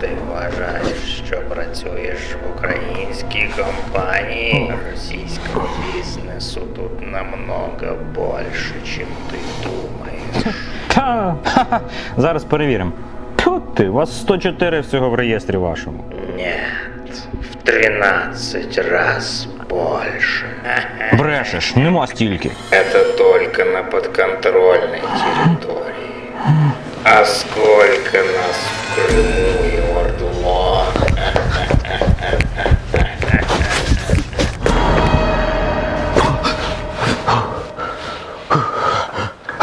Ти вважаєш, що працюєш в українській компанії? Російського бізнесу тут намного більше, чим ти думаєш. Та ха-ха, зараз перевіримо. Тут ти, вас 104 всього в реєстрі вашому. Нет, в 13 раз больше. Брешеш, нема стільки. Это только на подконтрольной территории. А сколько нас в Крыму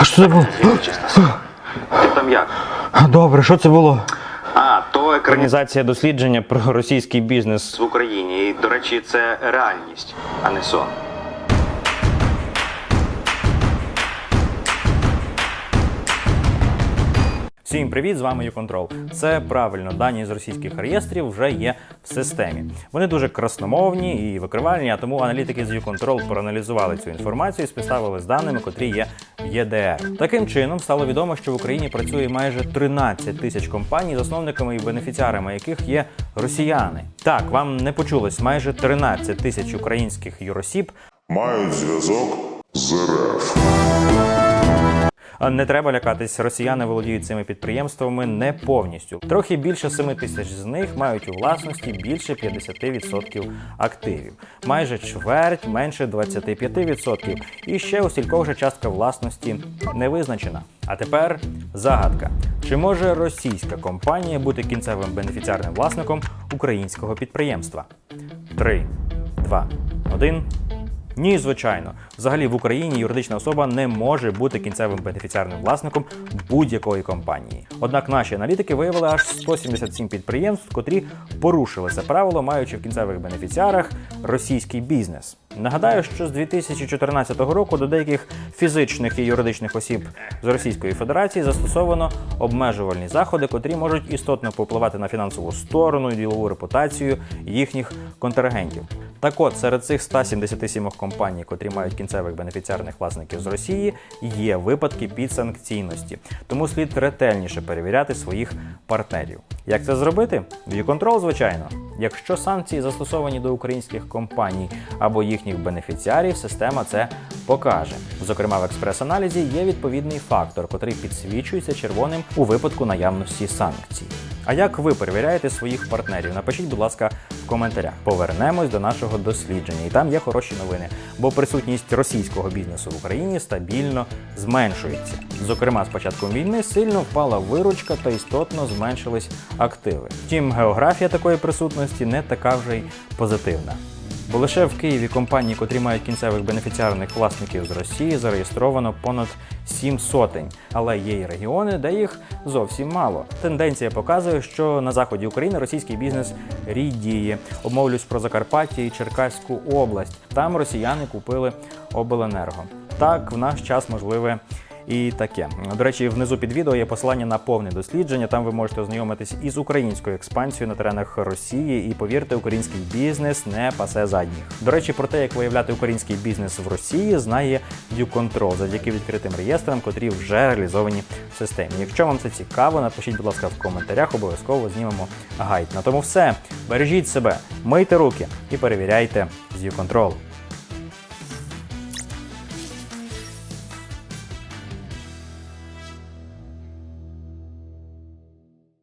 А що це було? Ти там як? Добре, що це було? А, то екранізація дослідження про російський бізнес. в Україні. І, до речі, це реальність, а не сон. Всім привіт, з вами YouControl. Це правильно, дані з російських реєстрів вже є в системі. Вони дуже красномовні і викривальні, а тому аналітики з YouControl проаналізували цю інформацію і співставили з даними, котрі є в ЄДР. Таким чином стало відомо, що в Україні працює майже 13 тисяч компаній, засновниками і бенефіціарами яких є росіяни. Так, вам не почулось майже 13 тисяч українських юросіб мають зв'язок з РФ. Не треба лякатись, росіяни володіють цими підприємствами не повністю. Трохи більше 7 тисяч з них мають у власності більше 50% активів, майже чверть менше 25%. І ще у стількох же частка власності не визначена. А тепер загадка: чи може російська компанія бути кінцевим бенефіціарним власником українського підприємства? 3, 2, 1. Ні, звичайно. Взагалі в Україні юридична особа не може бути кінцевим бенефіціарним власником будь-якої компанії. Однак наші аналітики виявили аж 177 підприємств, котрі порушили це правило, маючи в кінцевих бенефіціарах російський бізнес. Нагадаю, що з 2014 року до деяких фізичних і юридичних осіб з Російської Федерації застосовано обмежувальні заходи, котрі можуть істотно попливати на фінансову сторону і ділову репутацію їхніх контрагентів. Так от, серед цих 177 компаній, котрі мають кінцевих бенефіціарних власників з Росії, є випадки підсанкційності. Тому слід ретельніше перевіряти своїх партнерів. Як це зробити? В'юконтрол, звичайно. Якщо санкції застосовані до українських компаній або їхніх бенефіціарів, система це покаже. Зокрема, в експрес-аналізі є відповідний фактор, котрий підсвічується червоним у випадку наявності санкцій. А як ви перевіряєте своїх партнерів? Напишіть, будь ласка, в коментарях. Повернемось до нашого дослідження, і там є хороші новини, бо присутність російського бізнесу в Україні стабільно зменшується. Зокрема, з початком війни сильно впала виручка та істотно зменшились активи. Втім, географія такої присутності не така вже й позитивна. Бо лише в Києві компанії, котрі мають кінцевих бенефіціарних власників з Росії, зареєстровано понад сім сотень, але є й регіони, де їх зовсім мало. Тенденція показує, що на заході України російський бізнес рідіє. Обмовлюсь про Закарпаття і Черкаську область. Там росіяни купили обленерго. Так, в наш час можливе і таке. До речі, внизу під відео є посилання на повне дослідження. Там ви можете ознайомитись із українською експансією на теренах Росії. І повірте, український бізнес не пасе задніх. До речі, про те, як виявляти український бізнес в Росії, знає DuControl завдяки відкритим реєстрам, котрі вже реалізовані в системі. Якщо вам це цікаво, напишіть, будь ласка, в коментарях. Обов'язково знімемо гайд. На тому все. Бережіть себе, мийте руки і перевіряйте з DuControl.